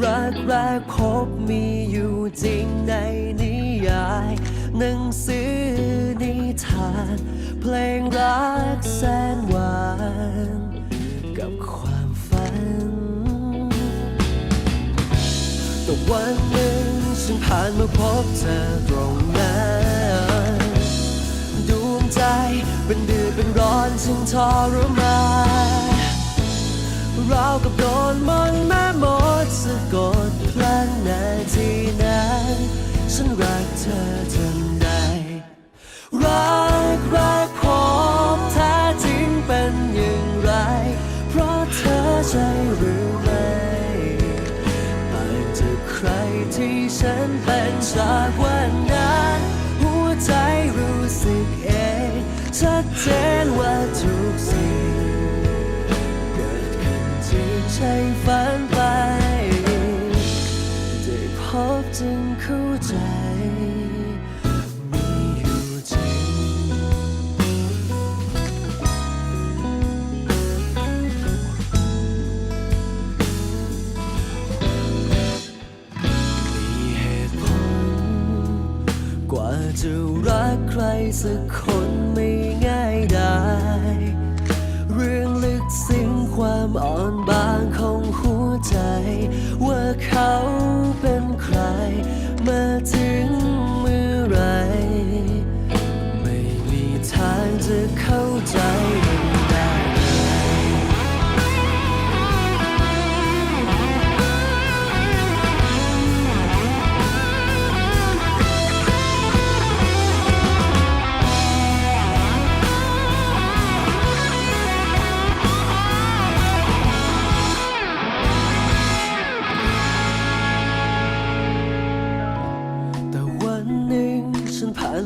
รักแรกพบมีอยู่จริงในนิยาย หนังสือนิทาน เพลงรักแสนหวาน กับความฝัน แต่วันหนึ่งฉันผ่านมาพบเธอตรงนั้นดวงใจเป็นเดือดเป็นร้อนฉันทรมาน ฉันเป็นจากวันนั้น หัวใจรู้สึกเองชัดเจนว่าทุกสิ่งเกิดขึ้นจริงใช่ฝันไปได้พบจึงเข้าใจ กว่าจะรักใครสักคนไม่ง่ายได้ เรื่องลึกซึ้งความอ่อนบางของหัวใจ ว่าเขาเป็นใครมาถึง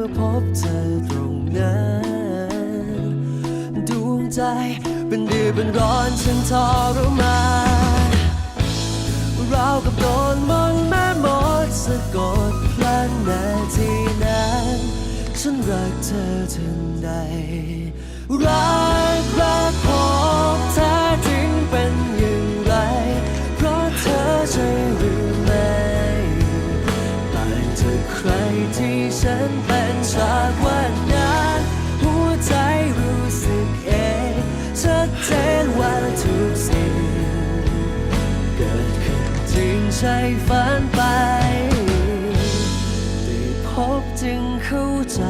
มาพบเธอตรงนั้นดวงใจเป็นเดือดเป็นร้อนฉันทรมานรากับโดนมนแม่มดสะกดพลันนาทีนั้นฉันรักเธอถึงใดรักรักพบ ที่ฉันเป็นฉากวันนั้นหัวใจรู้สึกเองชัดเจนว่าทุกสิ่ง เกิดขึ้นจริงใช่ฝันไปได้พบจึงเข้าใจ